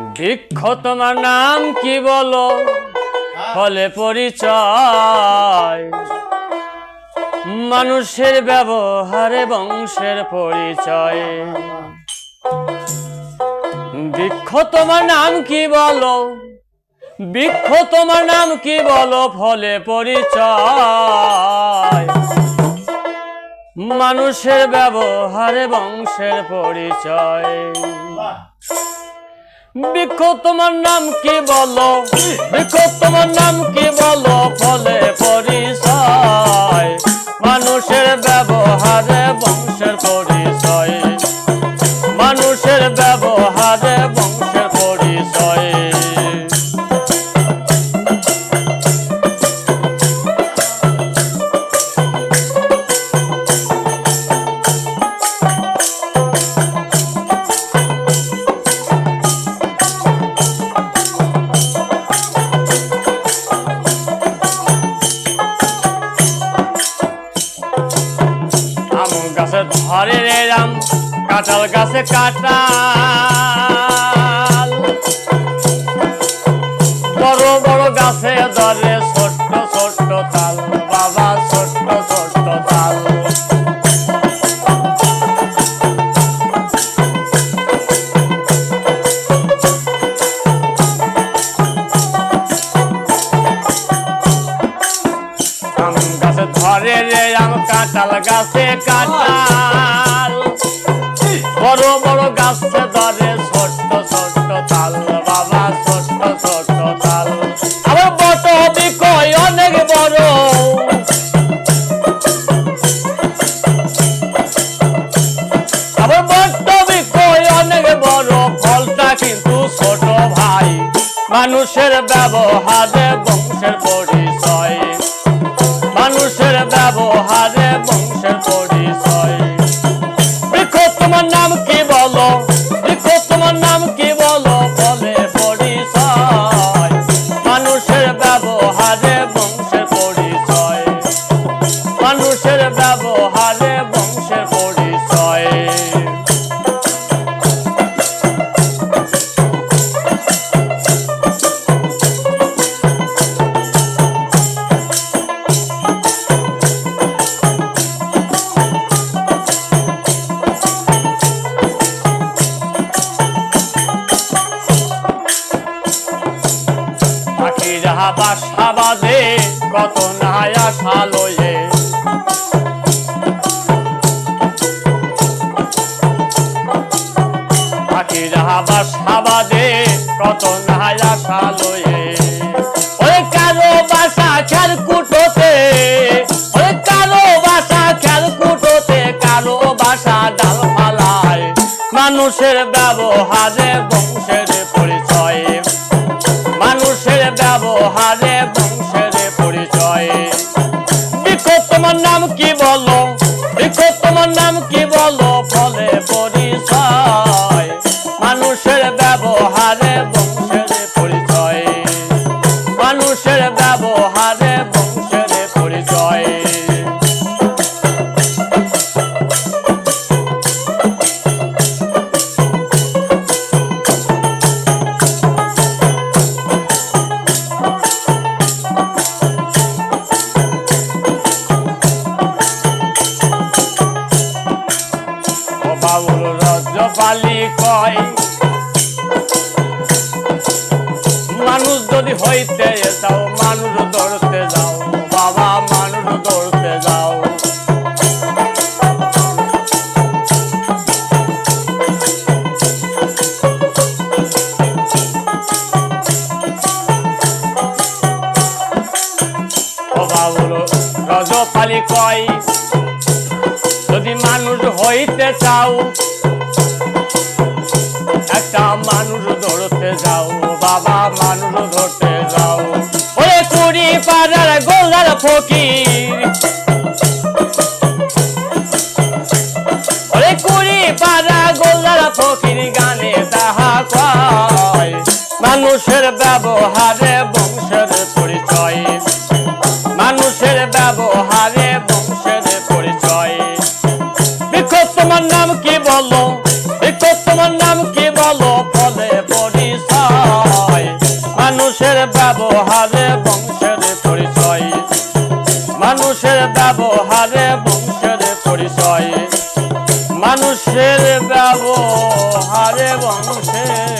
বৃক্ষ তোমার নাম কি বলো? ফলে পরিচয়। মানুষের ব্যবহারে বংশের পরিচয়। বৃক্ষ তোমার নাম কি বলো? বৃক্ষ তোমার নাম কি বলো? ফলে পরিচয়। মানুষের ব্যবহারে বংশের পরিচয়। বৃক্ষ তোমার নাম কি বলো? বিক্ষো তোমার নাম কি বলো? ফলে পরিচয়। কাঁঠাল গাছে কাঁঠাল। বড় বড় গাছে ধরে ছোট্ট ছোট্ট তাল, বাবা ছোট্ট ছোট্ট তাল। গাছে ধরে রে, আম কাঁঠাল গাছে কাঁঠাল। বড় বড় গাছে ধরে, ছোট্ট ছোট্ট তাল, বাবা, ছোট্ট ছোট্ট তাল। আবার বট বিকয় অনেক বড়। আবার বট বিকয় অনেক বড়। ফলটা কিন্তু ছোট ভাই, মানুষের ব্যবহারে। নাম কি বলো? বলে পরিচয়। মানুষের ব্যবহারে বংশের পরিচয়। মানুষের ব্যবহারে বংশের পরিচয় বাসা বাঁধে কত নাই আশা লয়ে পাখি বাসা বাঁধে কত নাই আশা ওই কারও বাসা খেল কুটোতে ওই কারও বাসা খেল কুটোতে কারও বাসা ডাল ফালায় মানুষের ব্যবহারে বংশের ও কয়, মানুষ যদি হইতে যাও মানুষ ধরতে যাও, বাবা মানুষ ধরতে যাও। রজপালি কয় যদি মানুষ হইতে চাও, একটা মানুষ ধরতে যাও, বাবা মানুষ ধরতে যাও। ওরে কুড়ি পাড়ার গোলার ফকির। ওরে কুড়ি পাড়া গোলার ফকির গানে তাহা মানুষের ব্যবহারে নাম কি বলো? ফলে পরিচয়। মানুষের ব্যবহারে বংশের পরিচয়। মানুষের ব্যবহারে বংশের পরিচয়। মানুষের ব্যবহারে বংশের